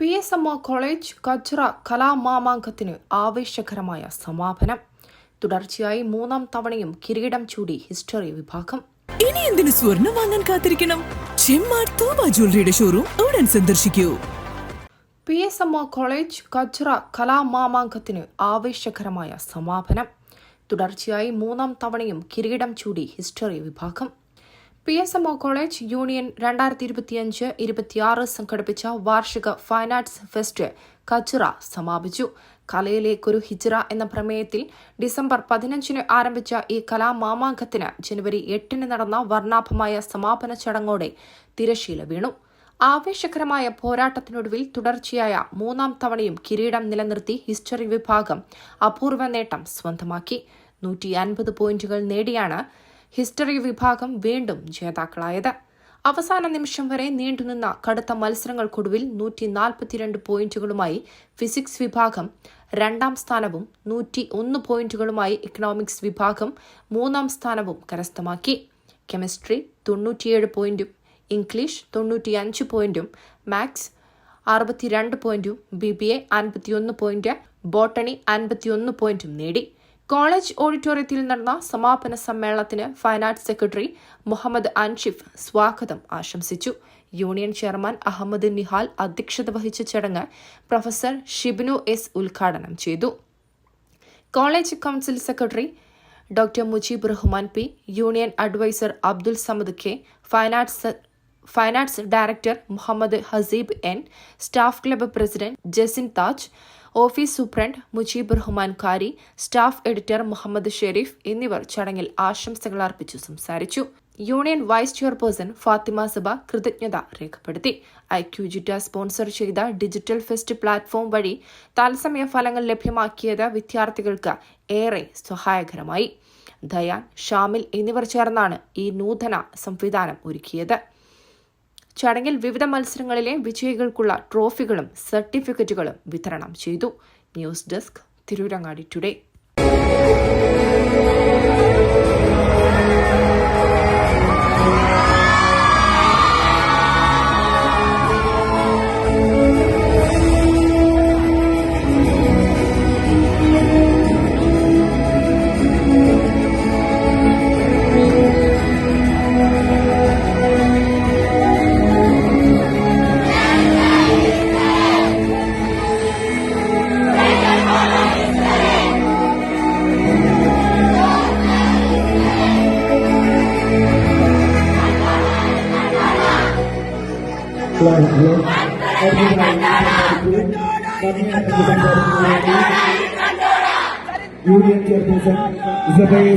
P S M O college Kajra കലാമാമാങ്കത്തിന് ആവേശകരമായ സമാപനം. തുടർച്ചയായി മൂന്നാം തവണയും കിരീടം ചൂടി ഹിസ്റ്ററി വിഭാഗം. ഇനി എന്തിനു സ്വർണം വാങ്ങാൻ കാത്തിരിക്കണം? ചെമ്മാർ തൂബ ജ്വല്ലറിയുടെ ഷോറൂം ഉടൻ സന്ദർശിക്കൂ. P S M O college Kajra കലാമാമാങ്കത്തിന് ആവേശകരമായ സമാപനം. തുടർച്ചയായി മൂന്നാം തവണയും കിരീടം ചൂടി ഹിസ്റ്ററി വിഭാഗം. P S M O college union രണ്ടായിരത്തി ഇരുപത്തിയഞ്ച് ഇരുപത്തിയാറ് സംഘടിപ്പിച്ച വാർഷിക ഫൈൻ ആർട്സ് ഫെസ്റ്റ് കച്ചുറ സമാപിച്ചു. കലയിലേക്കൊരു ഹിജ്റ എന്ന പ്രമേയത്തിൽ ഡിസംബർ പതിനഞ്ചിന് ആരംഭിച്ച ഈ കലാമാമാങ്കത്തിന് ജനുവരി എട്ടിന് നടന്ന വർണാഭമായ സമാപന ചടങ്ങോടെ തിരശീല വീണു. ആവേശകരമായ പോരാട്ടത്തിനൊടുവിൽ തുടർച്ചയായ മൂന്നാം തവണയും കിരീടം നിലനിർത്തി ഹിസ്റ്ററി വിഭാഗം അപൂർവ നേട്ടം സ്വന്തമാക്കി. നൂറ്റി അൻപത് പോയിന്റുകൾ നേടിയാണ് ഹിസ്റ്ററി വിഭാഗം വീണ്ടും ജേതാക്കളായത്. അവസാന നിമിഷം വരെ നീണ്ടുനിന്ന കടുത്ത മത്സരങ്ങൾക്കൊടുവിൽ നൂറ്റി നാൽപ്പത്തിരണ്ട് പോയിന്റുകളുമായി ഫിസിക്സ് വിഭാഗം രണ്ടാം സ്ഥാനവും നൂറ്റി ഒന്ന് പോയിന്റുകളുമായി ഇക്കണോമിക്സ് വിഭാഗം മൂന്നാം സ്ഥാനവും കരസ്ഥമാക്കി. കെമിസ്ട്രി തൊണ്ണൂറ്റിയേഴ് പോയിന്റും ഇംഗ്ലീഷ് തൊണ്ണൂറ്റിയഞ്ച് പോയിന്റും മാത്സ് അറുപത്തിരണ്ട് പോയിന്റും ബി ബി എ അൻപത്തിയൊന്ന് പോയിന്റ് ബോട്ടണി അൻപത്തിയൊന്ന് പോയിന്റും നേടി. കോളേജ് ഓഡിറ്റോറിയത്തിൽ നടന്ന സമാപന സമ്മേളനത്തിന് ആർട്സ് സെക്രട്ടറി മുഹമ്മദ് അൻഷിഫ് സ്വാഗതം ആശംസിച്ചു. യൂണിയൻ ചെയർമാൻ അഹമ്മദ് നിഹാൽ അധ്യക്ഷത വഹിച്ച ചടങ്ങ് പ്രൊഫസർ ഷിബ്നു എസ് ഉദ്ഘാടനം ചെയ്തു. College council secretary doctor Mujeeb Rahman P union adviser Abdul Samad K finance finance director Muhammad Haseeb N staff club president Jasin Taj office superintendent Mujeeb Rahman Kari staff editor Muhammad Sherif എന്നിവർ ചടങ്ങിൽ ആശംസകൾ അർപ്പിച്ചു സംസാരിച്ചു. Union vice chairperson Fathima Saba കൃതജ്ഞത രേഖപ്പെടുത്തി. ഐക്യുജിറ്റ sponsor ചെയ്ത digital fest platform വഴി തത്സമയ ഫലങ്ങൾ ലഭ്യമാക്കിയത് വിദ്യാർത്ഥികൾക്ക് ഏറെ സഹായകരമായി. ദയാൻ ഷാമിൽ എന്നിവർ ചേർന്നാണ് ഈ നൂതന സംവിധാനം ഒരുക്കിയത്. ചടങ്ങിൽ വിവിധ മത്സരങ്ങളിലെ വിജയികൾക്കുള്ള ട്രോഫികളും സർട്ടിഫിക്കറ്റുകളും വിതരണം ചെയ്തു. News desk Tirurangadi today. keluarga Everyone kami akan berkata Union Chairperson Zubair